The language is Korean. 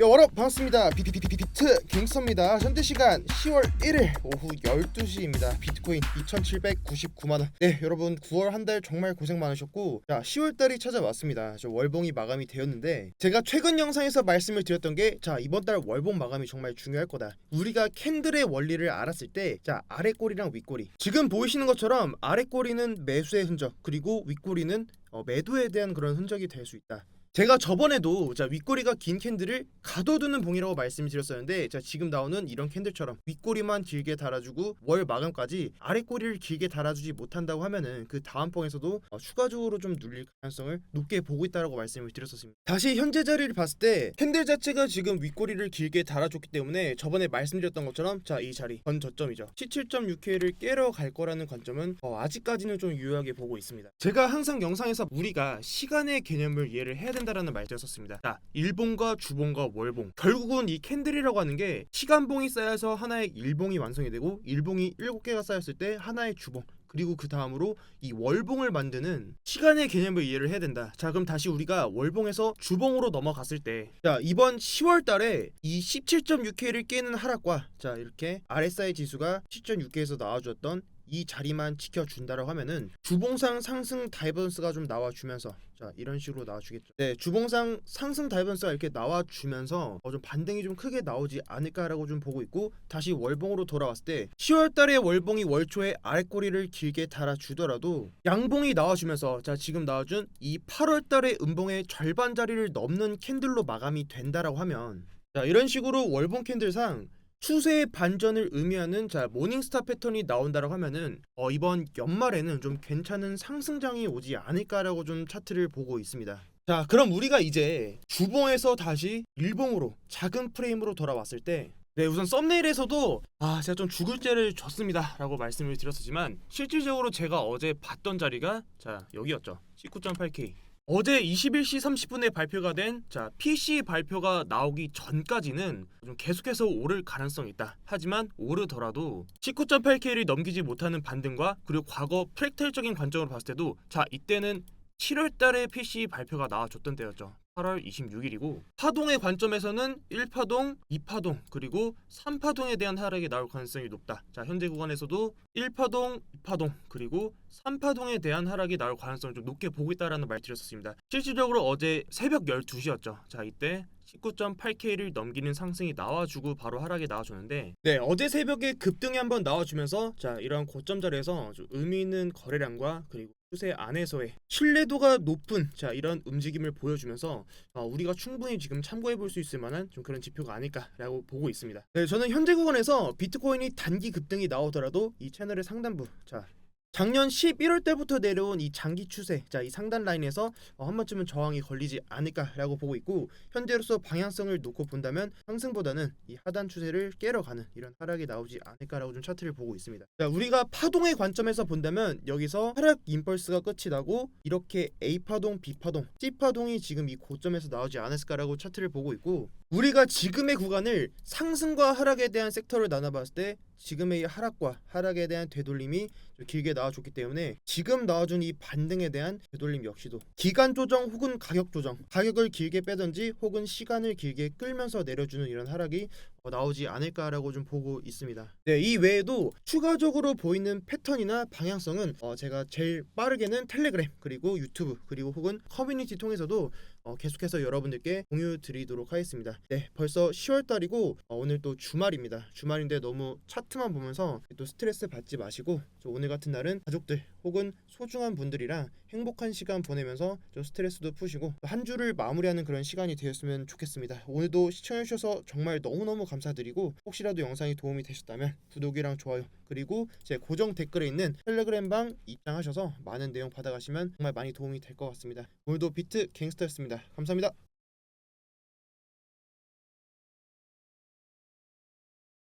여 여러분 반갑습니다. 비비비비비트 갱서입니다. 현재 시간 10월 1일 오후 12시입니다. 비트코인 2,799만 원. 네, 여러분 9월 한 달 정말 고생 많으셨고 자, 10월 달이 찾아왔습니다. 저 월봉이 마감이 되었는데 제가 최근 영상에서 말씀을 드렸던 게 자, 이번 달 월봉 마감이 정말 중요할 거다. 우리가 캔들의 원리를 알았을 때 자, 아래 꼬리랑 윗꼬리. 지금 보이시는 것처럼 아래 꼬리는 매수의 흔적, 그리고 윗꼬리는 어, 매도에 대한 그런 흔적이 될 수 있다. 제가 저번에도 자 윗꼬리가 긴 캔들을 가둬두는 봉이라고 말씀드렸었는데 자 지금 나오는 이런 캔들처럼 윗꼬리만 길게 달아주고 월 마감까지 아랫꼬리를 길게 달아주지 못한다고 하면은 그 다음 봉에서도 어, 추가적으로 좀 눌릴 가능성을 높게 보고 있다라고 말씀을 드렸었습니다. 다시 현재 자리를 봤을 때 캔들 자체가 지금 윗꼬리를 길게 달아줬기 때문에 저번에 말씀드렸던 것처럼 자 이 자리 전 저점이죠. 17.6K를 깨러 갈 거라는 관점은 어, 아직까지는 좀 유효하게 보고 있습니다. 제가 항상 영상에서 우리가 시간의 개념을 이해를 해야 된다 라는 말을 썼습니다. 자, 일봉과 주봉과 월봉. 결국은 이 캔들이라고 하는 게 시간봉이 쌓여서 하나의 일봉이 완성이 되고 일봉이 7개가 쌓였을 때 하나의 주봉 그리고 그 다음으로 이 월봉을 만드는 시간의 개념을 이해를 해야 된다. 자, 그럼 다시 우리가 월봉에서 주봉으로 넘어갔을 때, 자 이번 10월 달에 이 17.6K를 깨는 하락과 자 이렇게 RSI 지수가 17.6K에서 나와주었던 이 자리만 지켜준다라고 하면은 주봉상 상승 다이버런스가 좀 나와주면서 자 이런 식으로 나와주겠죠. 네, 주봉상 상승 다이버런스가 이렇게 나와주면서 어, 좀 반등이 좀 크게 나오지 않을까라고 좀 보고 있고 다시 월봉으로 돌아왔을 때 10월달에 월봉이 월초에 아랫꼬리를 길게 달아주더라도 양봉이 나와주면서 자 지금 나와준 이 8월달에 음봉의 절반 자리를 넘는 캔들로 마감이 된다라고 하면 자 이런 식으로 월봉 캔들상 추세의 반전을 의미하는 자 모닝스타 패턴이 나온다라고 하면은 어, 이번 연말에는 좀 괜찮은 상승장이 오지 않을까라고 좀 차트를 보고 있습니다. 자 그럼 우리가 이제 주봉에서 다시 일봉으로 작은 프레임으로 돌아왔을 때 네 우선 썸네일에서도 아 제가 좀 죽을 죄를 졌습니다 라고 말씀을 드렸었지만 실질적으로 제가 어제 봤던 자리가 자 여기였죠 19.8K 어제 21시 30분에 발표가 된 자 PC 발표가 나오기 전까지는 좀 계속해서 오를 가능성이 있다. 하지만 오르더라도 19.8K를 넘기지 못하는 반등과 그리고 과거 프랙탈적인 관점으로 봤을 때도 자 이때는 7월 달에 PC 발표가 나와줬던 때였죠. 8월 26일이고 파동의 관점에서는 1파동, 2파동 그리고 3파동에 대한 하락이 나올 가능성이 높다. 자 현재 구간에서도 1파동, 2파동 그리고 3파동에 대한 하락이 나올 가능성을 좀 높게 보고 있다라는 말 드렸었습니다. 실질적으로 어제 새벽 12시였죠. 자 이때 19.8K를 넘기는 상승이 나와주고 바로 하락이 나와줬는데 네 어제 새벽에 급등이 한번 나와주면서 자 이런 고점 자리에서 좀 의미 있는 거래량과 그리고 추세 안에서의 신뢰도가 높은 자 이런 움직임을 보여주면서 어, 우리가 충분히 지금 참고해 볼 수 있을 만한 좀 그런 지표가 아닐까라고 보고 있습니다. 네 저는 현재 구간에서 비트코인이 단기 급등이 나오더라도 이 채널의 상단부 자 작년 11월 때부터 내려온 이 장기 추세, 자 이 상단 라인에서 어, 한 번쯤은 저항이 걸리지 않을까라고 보고 있고 현재로서 방향성을 놓고 본다면 상승보다는 이 하단 추세를 깨러 가는 이런 하락이 나오지 않을까라고 좀 차트를 보고 있습니다. 자 우리가 파동의 관점에서 본다면 여기서 하락 임펄스가 끝이 나고 이렇게 A 파동, B 파동, C 파동이 지금 이 고점에서 나오지 않았을까라고 차트를 보고 있고 우리가 지금의 구간을 상승과 하락에 대한 섹터를 나눠봤을 때 지금의 이 하락과 하락에 대한 되돌림이 좀 길게 나와줬기 때문에 지금 나와준 이 반등에 대한 되돌림 역시도 기간 조정 혹은 가격 조정 가격을 길게 빼든지 혹은 시간을 길게 끌면서 내려주는 이런 하락이 어, 나오지 않을까라고 좀 보고 있습니다. 네, 이 외에도 추가적으로 보이는 패턴이나 방향성은 어, 제가 제일 빠르게는 텔레그램 그리고 유튜브 그리고 혹은 커뮤니티 통해서도 어, 계속해서 여러분들께 공유 드리도록 하겠습니다. 네, 벌써 10월 달이고 어, 오늘 또 주말입니다. 주말인데 너무 차트만 보면서 또 스트레스 받지 마시고 저 오늘 같은 날은 가족들 혹은 소중한 분들이랑 행복한 시간 보내면서 좀 스트레스도 푸시고 한 주를 마무리하는 그런 시간이 되었으면 좋겠습니다. 오늘도 시청해주셔서 정말 너무너무 감사드리고 혹시라도 영상이 도움이 되셨다면 구독이랑 좋아요 그리고 제 고정 댓글에 있는 텔레그램방 입장하셔서 많은 내용 받아가시면 정말 많이 도움이 될 것 같습니다. 오늘도 비트 갱스터였습니다. 감사합니다.